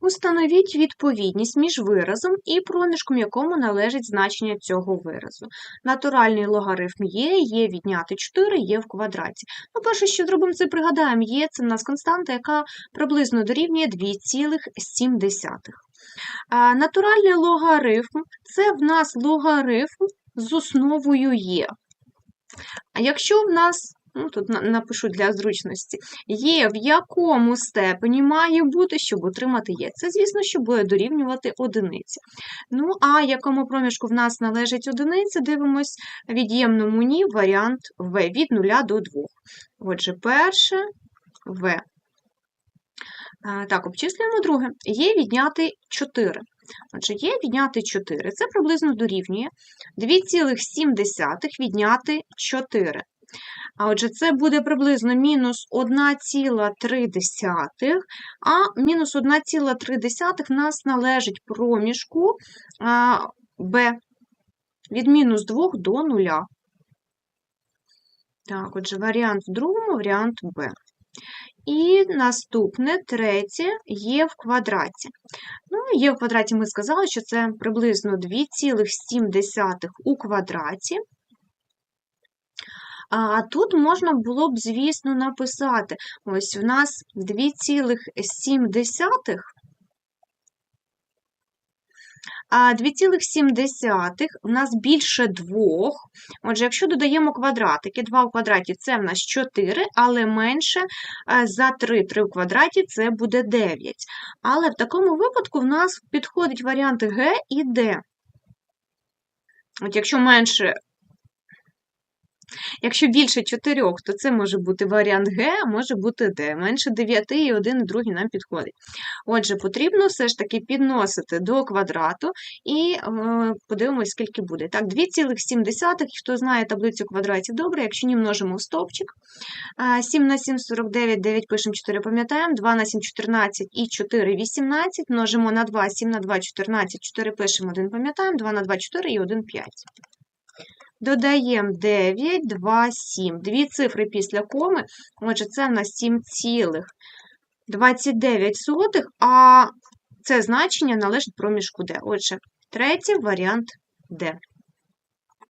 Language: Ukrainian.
Установіть відповідність між виразом і проміжком, якому належить значення цього виразу. Натуральний логарифм є, є відняти 4, є в квадраті. Ну, перше, що зробимо, це пригадаємо, є це в нас константа, яка приблизно дорівнює 2,7. А, Натуральний логарифм це в нас логарифм з основою є. А якщо в нас, ну тут напишу для зручності, є в якому степені має бути, щоб отримати є. Це, звісно, що буде дорівнювати одиниці. Ну, а якому проміжку в нас належить одиниця, дивимось від'ємному ні варіант В від 0 до 2. Отже, перше В. Так, обчислюємо друге. Є відняти 4. Отже, є відняти 4. Це приблизно дорівнює 2,7 відняти 4. А отже, це буде приблизно мінус 1,3, а мінус 1,3 нас належить проміжку b від мінус 2 до 0. Так, отже, варіант в другому, варіант b. І наступне, третє, є в квадраті. Ну, є в квадраті ми сказали, що це приблизно 2,7 у квадраті. А тут можна було б, звісно, написати, ось в нас 2,7, а 2,7 в нас більше 2. Отже, якщо додаємо квадратики, 2 в квадраті це в нас 4, але менше е, за 3, 3 в квадраті це буде 9. Але в такому випадку в нас підходить варіанти Г і Д. От якщо менше Якщо більше 4, то це може бути варіант Г, а може бути Д. Менше 9 і один, і другий нам підходить. Отже, потрібно все ж таки підносити до квадрату і е, подивимось, скільки буде. Так, 2,7, хто знає таблицю квадратів, добре, якщо ні, множимо в стовпчик. Е, 7 на 7 – 49, 9 пишемо 4, пам'ятаємо, 2 на 7 – 14 і 4 – 18, множимо на 2, 7 на 2 – 14, 4 пишемо, 1 пам'ятаємо, 2 на 2 – 4 і 1 – 5. Додаємо 9, 2, 7. Дві цифри після коми. Отже, це в нас 7,29, а це значення належить проміжку D. Отже, третій варіант D.